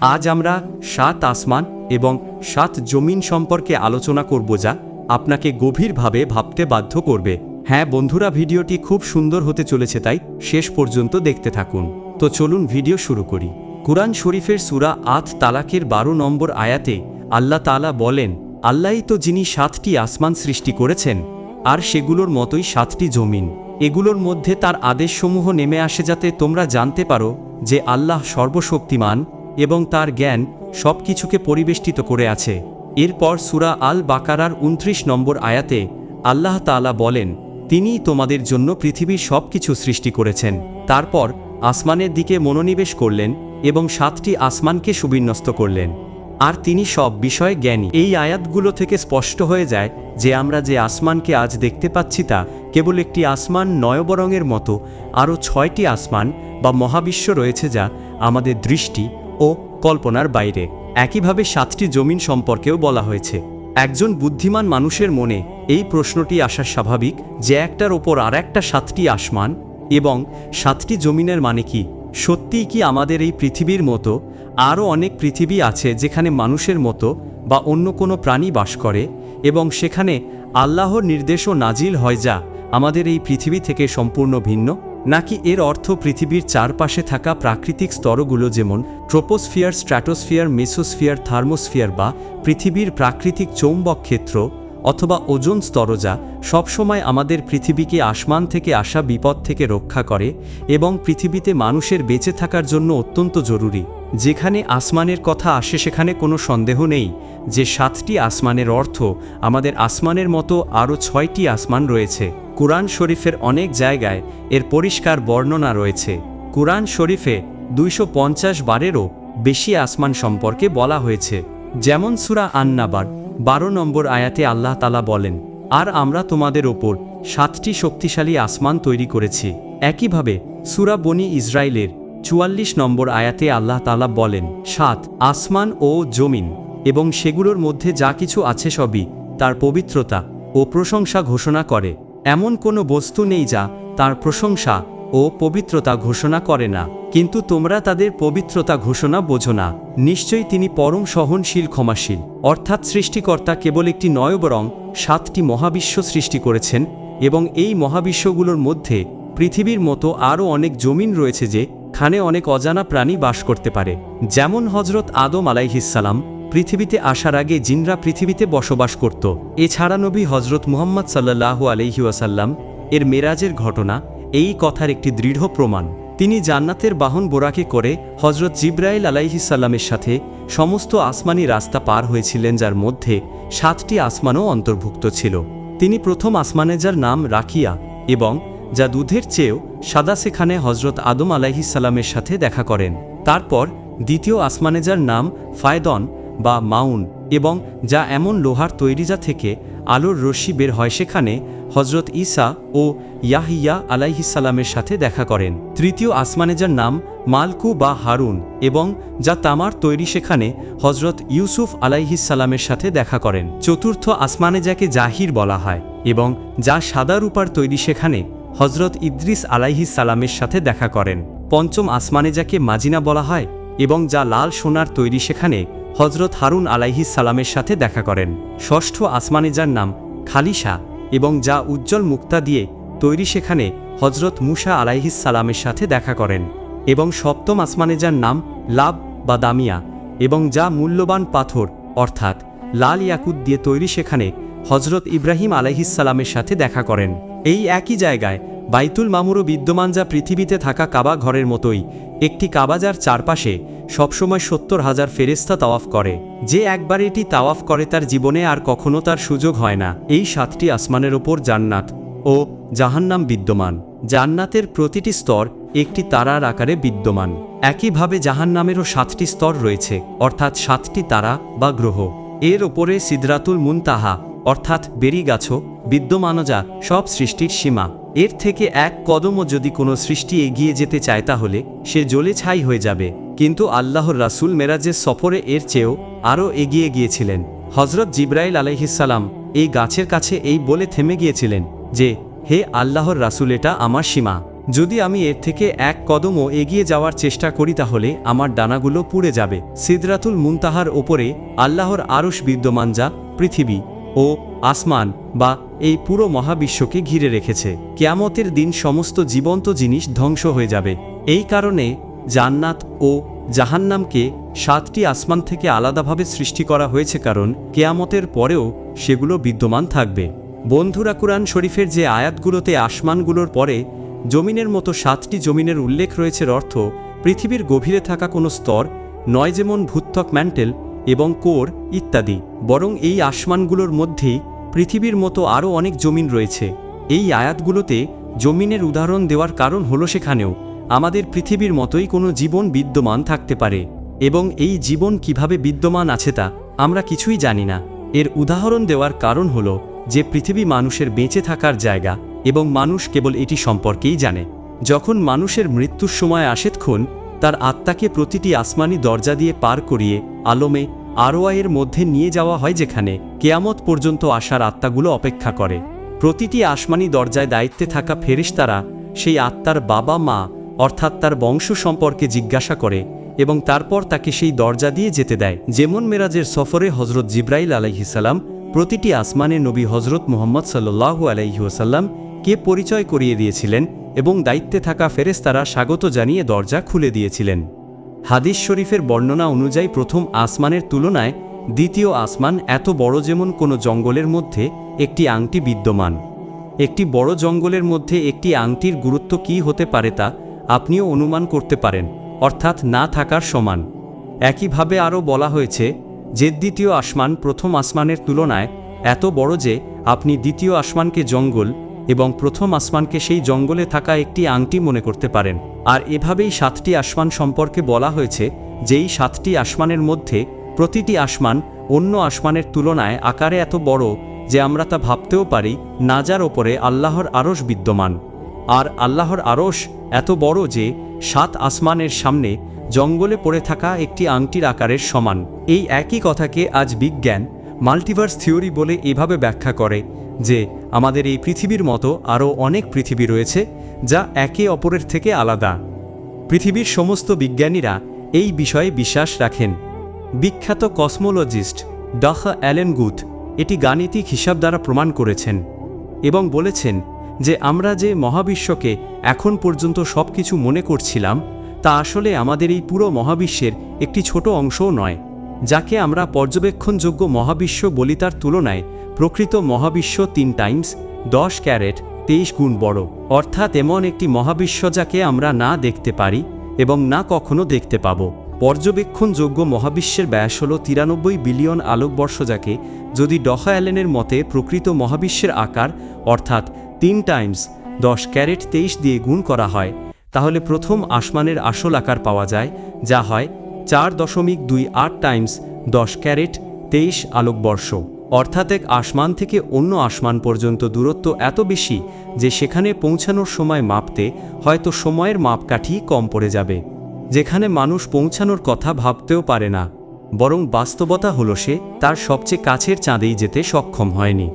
আজ আমরা সাত আসমান এবং সাত জমিন সম্পর্কে আলোচনা করব যা আপনাকে গভীরভাবে ভাবতে বাধ্য করবে। হ্যাঁ বন্ধুরা, ভিডিওটি খুব সুন্দর হতে চলেছে, তাই শেষ পর্যন্ত দেখতে থাকুন। তো চলুন ভিডিও শুরু করি। কুরআন শরীফের সুরা আত তালাকের বারো নম্বর আয়াতে আল্লাহ তালা বলেন, আল্লাহই তো যিনি সাতটি আসমান সৃষ্টি করেছেন, আর সেগুলোর মতোই সাতটি জমিন। এগুলোর মধ্যে তার আদেশসমূহ নেমে আসে যাতে তোমরা জানতে পারো যে আল্লাহ সর্বশক্তিমান এবং তার জ্ঞান সব কিছুকে পরিবেষ্টিত করে আছে। এরপর সুরা আল বাকারার উনত্রিশ নম্বর আয়াতে আল্লাহ তাআলা বলেন, তিনিই তোমাদের জন্য পৃথিবীর সব কিছু সৃষ্টি করেছেন। তারপর আসমানের দিকে মনোনিবেশ করলেন এবং সাতটি আসমানকে সুবিন্যস্ত করলেন। আর তিনি সব বিষয়ে জ্ঞানী। এই আয়াতগুলো থেকে স্পষ্ট হয়ে যায় যে আমরা যে আসমানকে আজ দেখতে পাচ্ছি তা কেবল একটি আসমান নয়বরঙের মতো, আরও ছয়টি আসমান বা মহাবিশ্ব রয়েছে যা আমাদের দৃষ্টি ও কল্পনার বাইরে। একইভাবে সাতটি জমিন সম্পর্কেও বলা হয়েছে। একজন বুদ্ধিমান মানুষের মনে এই প্রশ্নটি আসা স্বাভাবিক যে একটার ওপর আর একটা সাতটি আসমান এবং সাতটি জমিনের মানে কি। সত্যিই কি আমাদের এই পৃথিবীর মতো আরও অনেক পৃথিবী আছে যেখানে মানুষের মতো বা অন্য কোনো প্রাণী বাস করে এবং সেখানে আল্লাহর নির্দেশও নাজিল হয় যা আমাদের এই পৃথিবী থেকে সম্পূর্ণ ভিন্ন? নাকি এর অর্থ পৃথিবীর চারপাশে থাকা প্রাকৃতিক স্তরগুলো যেমন ট্রোপোস্ফিয়ার, স্ট্র্যাটোস্ফিয়ার, মেসোস্ফিয়ার, থার্মোস্ফিয়ার বা পৃথিবীর প্রাকৃতিক চৌম্বক ক্ষেত্র অথবা ওজন স্তরজা সবসময় আমাদের পৃথিবীকে আসমান থেকে আসা বিপদ থেকে রক্ষা করে এবং পৃথিবীতে মানুষের বেঁচে থাকার জন্য অত্যন্ত জরুরি। যেখানে আসমানের কথা আসে সেখানে কোনো সন্দেহ নেই। যে সাতটি আসমানের অর্থ, আমাদের আসমানের মতো আরও ছয়টি আসমান রয়েছে। কুরআন শরীফের অনেক জায়গায় এর পরিষ্কার বর্ণনা রয়েছে। কুরআন শরীফে দুইশো পঞ্চাশ বারেরও বেশি আসমান সম্পর্কে বলা হয়েছে। যেমন সুরা আন্নাবার বারো নম্বর আয়াতে আল্লাহ তালা বলেন, আর আমরা তোমাদের ওপর সাতটি শক্তিশালী আসমান তৈরি করেছি। একইভাবে সুরা বনি ইসরায়েলের চুয়াল্লিশ নম্বর আয়াতে আল্লাহ তালা বলেন, সাত, আসমান ও জমিন, এবং সেগুলোর মধ্যে যা কিছু আছে সবই তার পবিত্রতা ও প্রশংসা ঘোষণা করে। এমন কোনো বস্তু নেই যা তার প্রশংসা ও পবিত্রতা ঘোষণা করে না। কিন্তু তোমরা তাদের পবিত্রতা ঘোষণা বোঝো না। নিশ্চয়ই তিনি পরম সহনশীল ক্ষমাশীল। অর্থাৎ সৃষ্টিকর্তা কেবল একটি নয়, বরং সাতটি মহাবিশ্ব সৃষ্টি করেছেন, এবং এই মহাবিশ্বগুলোর মধ্যে পৃথিবীর মতো আরও অনেক জমিন রয়েছে যে খানে অনেক অজানা প্রাণী বাস করতে পারে। যেমন হজরত আদম আলাইহিসালাম পৃথিবীতে আসার আগে জিনরা পৃথিবীতে বসবাস করত। এছাড়া নবী হজরত মুহাম্মদ সাল্লাহু আলহি ওয়াসাল্লাম এর মেরাজের ঘটনা এই কথার একটি দৃঢ় প্রমাণ। তিনি জান্নাতের বাহন বোরাকে করে হজরত জিব্রাইল আলাইহিসাল্লামের সাথে সমস্ত আসমানি রাস্তা পার হয়েছিলেন, যার মধ্যে সাতটি আসমানও অন্তর্ভুক্ত ছিল। তিনি প্রথম আসমানে যার নাম রাখিয়া এবং যা দুধের চেয়েও সাদা সেখানে হজরত আদম আলাইহিসাল্লামের সাথে দেখা করেন। তারপর দ্বিতীয় আসমানে যার নাম ফায়দন বা মাউন এবং যা এমন লোহার তৈরি যা থেকে আলোর রশ্মি বের হয় সেখানে হজরত ইসা ও ইয়াহিয়া আলাইহিসাল্লামের সাথে দেখা করেন। তৃতীয় আসমানে যার নাম মালকু বা হারুন এবং যা তামার তৈরি সেখানে হজরত ইউসুফ আলাইহিসাল্লামের সাথে দেখা করেন। চতুর্থ আসমানে যাকে জাহির বলা হয় এবং যা সাদা রূপার তৈরি সেখানে হজরত ইদ্রিস আলাইহিস সালামের সাথে দেখা করেন। পঞ্চম আসমানে যাকে মাজিনা বলা হয় এবং যা লাল সোনার তৈরি সেখানে হজরত হারুন আলাইহিস সালামের সাথে দেখা করেন। ষষ্ঠ আসমানে যার নাম খালিশা এবং যা উজ্জ্বল মুক্তা দিয়ে তৈরি সেখানে হজরত মুসা আলাইহিস সালামের সাথে দেখা করেন এবং সপ্তম আসমানে যার নাম লাভ বা দামিয়া এবং যা মূল্যবান পাথর অর্থাৎ লাল ইয়াকুত দিয়ে তৈরি সেখানে হজরত ইব্রাহিম আলাইহিসালামের সাথে দেখা করেন। এই একই জায়গায় বাইতুল মামুরও বিদ্যমান যা পৃথিবীতে থাকা কাবা ঘরের মতোই, একটি কাবাজার চারপাশে সবসময় সত্তর হাজার ফেরেস্তা তাওয়াফ করে। যে একবার এটি তাওয়াফ করে তার জীবনে আর কখনো তার সুযোগ হয় না। এই সাতটি আসমানের ওপর জান্নাত ও জাহান্নাম বিদ্যমান। জান্নাতের প্রতিটি স্তর একটি তারার আকারে বিদ্যমান। একইভাবে জাহান্নামেরও সাতটি স্তর রয়েছে, অর্থাৎ সাতটি তারা বা গ্রহ। এর ওপরে সিদরাতুল মুনতাহা, অর্থাৎ বেরিগাছও বিদ্যমানও যা সব সৃষ্টির সীমা। এর থেকে এক কদমও যদি কোনো সৃষ্টি এগিয়ে যেতে চায় তাহলে সে জ্বলে ছাই হয়ে যাবে। কিন্তু আল্লাহর রাসুল মেরাজের সফরে এর চেয়েও আরও এগিয়ে গিয়েছিলেন। হজরত জিব্রাইল আলাইহিসাল্লাম এই গাছের কাছে এই বলে থেমে গিয়েছিলেন যে, হে আল্লাহর রাসুল, এটা আমার সীমা। যদি আমি এর থেকে এক কদমও এগিয়ে যাওয়ার চেষ্টা করি তাহলে আমার ডানাগুলো পুড়ে যাবে। সিদরাতুল মুনতাহার ওপরে আল্লাহর আরশ বিদ্যমান যা পৃথিবী ও আসমান বা এই পুরো মহাবিশ্বকে ঘিরে রেখেছে। কেয়ামতের দিন সমস্ত জীবন্ত জিনিস ধ্বংস হয়ে যাবে। এই কারণে জান্নাত ও জাহান্নামকে সাতটি আসমান থেকে আলাদাভাবে সৃষ্টি করা হয়েছে কারণ কেয়ামতের পরেও সেগুলো বিদ্যমান থাকবে। বন্ধুরা, কুরআন শরীফের যে আয়াতগুলোতে আসমানগুলোর পরে জমিনের মতো সাতটি জমিনের উল্লেখ রয়েছে অর্থ পৃথিবীর গভীরে থাকা কোনো স্তর, নয় যেমন ভূত্বক, ম্যান্টেল এবং কোর ইত্যাদি। বরং এই আসমানগুলোর মধ্যেই পৃথিবীর মতো আরও অনেক জমিন রয়েছে। এই আয়াতগুলোতে জমিনের উদাহরণ দেওয়ার কারণ হলো সেখানেও আমাদের পৃথিবীর মতোই কোনো জীবন বিদ্যমান থাকতে পারে এবং এই জীবন কীভাবে বিদ্যমান আছে তা আমরা কিছুই জানি না। এর উদাহরণ দেওয়ার কারণ হলো যে পৃথিবী মানুষের বেঁচে থাকার জায়গা এবং মানুষ কেবল এটি সম্পর্কেই জানে। যখন মানুষের মৃত্যুর সময় আসেতক্ষণ তার আত্মাকে প্রতিটি আসমানি দরজা দিয়ে পার করিয়ে আলমে আরোয়াইয়ের মধ্যে নিয়ে যাওয়া হয় যেখানে কেয়ামত পর্যন্ত আসার আত্মাগুলো অপেক্ষা করে। প্রতিটি আসমানি দরজায় দায়িত্বে থাকা ফেরিস্তারা সেই আত্মার বাবা, মা, অর্থাৎ তার বংশ সম্পর্কে জিজ্ঞাসা করে এবং তারপর তাকে সেই দরজা দিয়ে যেতে দেয়। যেমন মেরাজের সফরে হজরত জিব্রাইল আলাইহিসাল্লাম প্রতিটি আসমানে নবী হজরত মোহাম্মদ সাল্লাহু আলাইহুসাল্লাম কে পরিচয় করিয়ে দিয়েছিলেন এবং দায়িত্বে থাকা ফেরেস্তারা স্বাগত জানিয়ে দরজা খুলে দিয়েছিলেন। হাদিস শরীফের বর্ণনা অনুযায়ী প্রথম আসমানের তুলনায় দ্বিতীয় আসমান এত বড় যেমন কোনো জঙ্গলের মধ্যে একটি আংটি বিদ্যমান। একটি বড় জঙ্গলের মধ্যে একটি আংটির গুরুত্ব কি হতে পারে তা আপনিও অনুমান করতে পারেন, অর্থাৎ না থাকার সমান। একইভাবে আরও বলা হয়েছে যে দ্বিতীয় আসমান প্রথম আসমানের তুলনায় এত বড় যে আপনি দ্বিতীয় আসমানকে জঙ্গল এবং প্রথম আসমানকে সেই জঙ্গলে থাকা একটি আংটি মনে করতে পারেন। আর এভাবেই সাতটি আসমান সম্পর্কে বলা হয়েছে, যেই সাতটি আসমানের মধ্যে প্রতিটি আসমান অন্য আসমানের তুলনায় আকারে এত বড় যে আমরা তা ভাবতেও পারি নাজার ওপরে আল্লাহর আরশ বিদ্যমান। আর আল্লাহর আরশ এত বড় যে সাত আসমানের সামনে জঙ্গলে পড়ে থাকা একটি আংটির আকারের সমান। এই একই কথাকে আজ বিজ্ঞান, মাল্টিভার্স থিওরি বলে এভাবে ব্যাখ্যা করে যে আমাদের এই পৃথিবীর মতো আরও অনেক পৃথিবী রয়েছে যা একে অপরের থেকে আলাদা। পৃথিবীর সমস্ত বিজ্ঞানীরা এই বিষয়ে বিশ্বাস রাখেন। বিখ্যাত কসমোলজিস্ট ডাহ অ্যালেন গুথ এটি গাণিতিক হিসাব দ্বারা প্রমাণ করেছেন এবং বলেছেন যে আমরা যে মহাবিশ্বকে এখন পর্যন্ত সব কিছু মনে করছিলাম, তা আসলে আমাদের এই পুরো মহাবিশ্বের একটি ছোট অংশও নয়, যাকে আমরা পর্যবেক্ষণযোগ্য মহাবিশ্ব বলি তার তুলনায় প্রকৃত মহাবিশ্ব তিন টাইমস দশ ক্যারেট, তেইশ গুণ বড়। অর্থাৎ এমন একটি মহাবিশ্ব যাকে আমরা না দেখতে পারি এবং না কখনো দেখতে পাব। পর্যবেক্ষণযোগ্য মহাবিশ্বের ব্যাস হল তিরানব্বই বিলিয়ন আলোকবর্ষ যাকে যদি ডহা অ্যালেনের মতে প্রকৃত মহাবিশ্বের আকার, অর্থাৎ তিন টাইমস দশ ক্যারেট, তেইশ দিয়ে গুণ করা হয়, তাহলে প্রথম আসমানের আসল আকার পাওয়া যায়, যা হয় চার দশমিক দুই আট টাইমস দশ ক্যারেট, তেইশ আলোকবর্ষ। অর্থাৎ এক আসমান থেকে অন্য আসমান পর্যন্ত দূরত্ব এত বেশি যে সেখানে পৌঁছানোর সময় মাপতে হয়তো সময়ের মাপকাঠি কম পড়ে যাবে। যেখানে মানুষ পৌঁছানোর কথা ভাবতেও পারে না, বরং বাস্তবতা হল সে তার সবচেয়ে কাছের চাঁদেই যেতে সক্ষম হয়নি।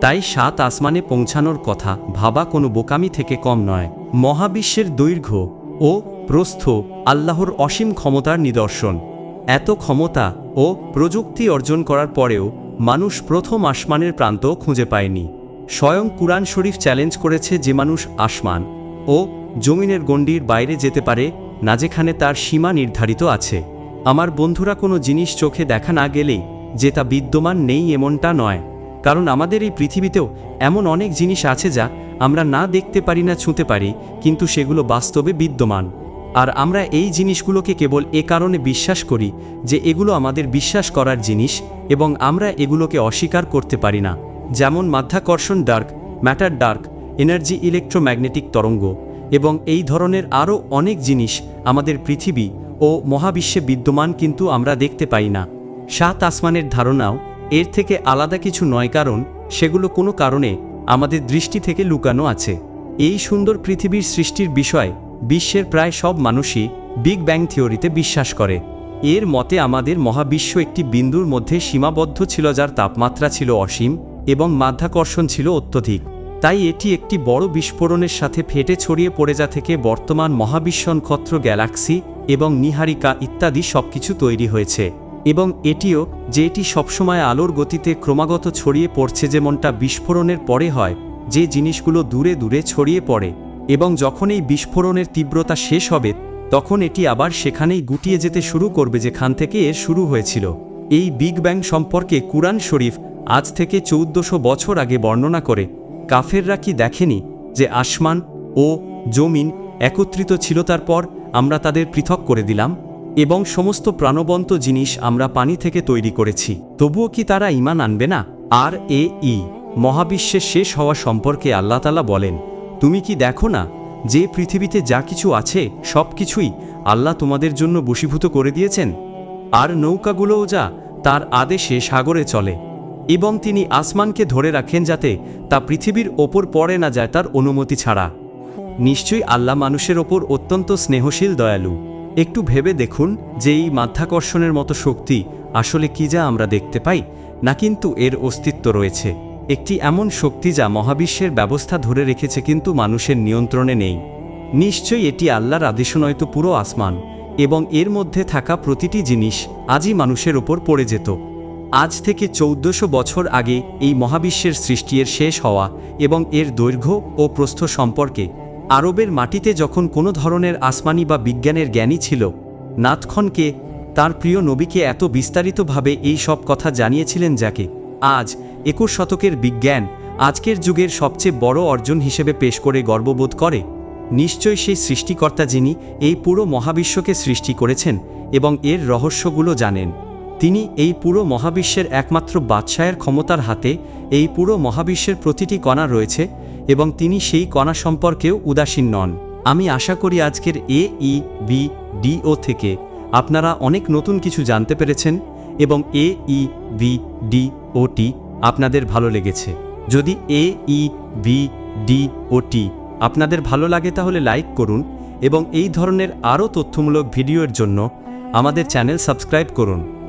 তাই সাত আসমানে পৌঁছানোর কথা ভাবা কোনো বোকামি থেকে কম নয়। মহাবিশ্বের দৈর্ঘ্য ও প্রস্থ আল্লাহর অসীম ক্ষমতার নিদর্শন। এত ক্ষমতা ও প্রযুক্তি অর্জন করার পরেও মানুষ প্রথম আসমানের প্রান্ত খুঁজে পায়নি। স্বয়ং কুরআন শরীফ চ্যালেঞ্জ করেছে যে মানুষ আসমান ও জমিনের গণ্ডির বাইরে যেতে পারে না যেখানে তার সীমা নির্ধারিত আছে। আমার বন্ধুরা কোনো জিনিস চোখে দেখা না গেলেই যে তা বিদ্যমান নেই এমনটা নয়। কারণ আমাদের এই পৃথিবীতেও এমন অনেক জিনিস আছে যা আমরা না দেখতে পারি না ছুঁতে পারি, কিন্তু সেগুলো বাস্তবে বিদ্যমান। আর আমরা এই জিনিসগুলোকে কেবল এ কারণে বিশ্বাস করি যে এগুলো আমাদের বিশ্বাস করার জিনিস এবং আমরা এগুলোকে অস্বীকার করতে পারি না। যেমন মাধ্যাকর্ষণ dark, matter dark, energy electromagnetic তরঙ্গ এবং এই ধরনের আরও অনেক জিনিস আমাদের পৃথিবী ও মহাবিশ্বে বিদ্যমান কিন্তু আমরা দেখতে পাই না। সাত আসমানের ধারণাও এর থেকে আলাদা কিছু নয় কারণ সেগুলো কোনো কারণে আমাদের দৃষ্টি থেকে লুকানো আছে। এই সুন্দর পৃথিবীর সৃষ্টির বিষয় বিশ্বের প্রায় সব মানুষই বিগ ব্যাং থিওরিতে বিশ্বাস করে। এর মতে আমাদের মহাবিশ্ব একটি বিন্দুর মধ্যে সীমাবদ্ধ ছিল যার তাপমাত্রা ছিল অসীম এবং মাধ্যাকর্ষণ ছিল অত্যধিক। তাই এটি একটি বড় বিস্ফোরণের সাথে ফেটে ছড়িয়ে পড়ে যা থেকে বর্তমান মহাবিশ্ব নক্ষত্র গ্যালাক্সি এবং নিহারিকা ইত্যাদি সবকিছু তৈরি হয়েছে। এবং এটিও যে এটি সবসময় আলোর গতিতে ক্রমাগত ছড়িয়ে পড়ছে যেমনটা বিস্ফোরণের পরে হয়, যে জিনিসগুলো দূরে দূরে ছড়িয়ে পড়ে। এবং যখন এই বিস্ফোরণের তীব্রতা শেষ হবে, তখন এটি আবার সেখানেই গুটিয়ে যেতে শুরু করবে যেখান থেকে এর শুরু হয়েছিল। এই বিগ ব্যাং সম্পর্কে কুরআন শরীফ আজ থেকে চৌদ্দশো বছর আগে বর্ণনা করে, কাফেররা কি দেখেনি যে আসমান ও জমিন একত্রিত ছিল তারপর আমরা তাদের পৃথক করে দিলাম এবং সমস্ত প্রাণবন্ত জিনিস আমরা পানি থেকে তৈরি করেছি? তবুও কি তারা ইমান আনবে না? আর এ ই মহাবিশ্বের শেষ হওয়া সম্পর্কে আল্লাহতালা বলেন তুমি কি দেখো না যে পৃথিবীতে যা কিছু আছে, সব কিছুই আল্লাহ তোমাদের জন্য বশীভূত করে দিয়েছেন? আর নৌকাগুলোও যা তার আদেশে সাগরে চলে। এবং তিনি আসমানকে ধরে রাখেন যাতে তা পৃথিবীর ওপর পড়ে না যায় তার অনুমতি ছাড়া। নিশ্চয়ই আল্লাহ মানুষের ওপর অত্যন্ত স্নেহশীল দয়ালু। একটু ভেবে দেখুন যে এই মাধ্যাকর্ষণের মতো শক্তি আসলে কি যা আমরা দেখতে পাই, না কিন্তু এর অস্তিত্ব রয়েছে। একটি এমন শক্তি যা মহাবিশ্বের ব্যবস্থা ধরে রেখেছে কিন্তু মানুষের নিয়ন্ত্রণে নেই। নিশ্চয়ই এটি আল্লাহর আদেশ নয়তো পুরো আসমান এবং এর মধ্যে থাকা প্রতিটি জিনিস আজই মানুষের ওপর পড়ে যেত। আজ থেকে চৌদ্দশো বছর আগে এই মহাবিশ্বের সৃষ্টির শেষ হওয়া এবং এর দৈর্ঘ্য ও প্রস্থ সম্পর্কে আরবের মাটিতে যখন কোনো ধরনের আসমানি বা বিজ্ঞানের জ্ঞানী ছিল, নাথখনকে, তার প্রিয় নবীকে এত বিস্তারিতভাবে এই সব কথা জানিয়েছিলেন যাকে আজ একুশ শতকের বিজ্ঞান আজকের যুগের সবচেয়ে বড় অর্জন হিসেবে পেশ করে গর্ববোধ করে। নিশ্চয় সেই সৃষ্টিকর্তা যিনি এই পুরো মহাবিশ্বকে সৃষ্টি করেছেন এবং এর রহস্যগুলো জানেন। তিনি এই পুরো মহাবিশ্বের একমাত্র বাদশায়ের ক্ষমতার হাতে এই পুরো মহাবিশ্বের প্রতিটি কণা রয়েছে এবং তিনি সেই কণা সম্পর্কেও উদাসীন নন। আমি আশা করি আজকের এ, ই, বি, ডি, ও থেকে আপনারা অনেক নতুন কিছু জানতে পেরেছেন এবং এ, ই, বি, ডি, ও টি আপনাদের ভালো লেগেছে। যদি এ, ই বি ডি ও টি আপনাদের ভালো লাগে তাহলে লাইক করুন এবং এই ধরনের আরও তথ্যমূলক ভিডিওর জন্য আমাদের চ্যানেল সাবস্ক্রাইব করুন।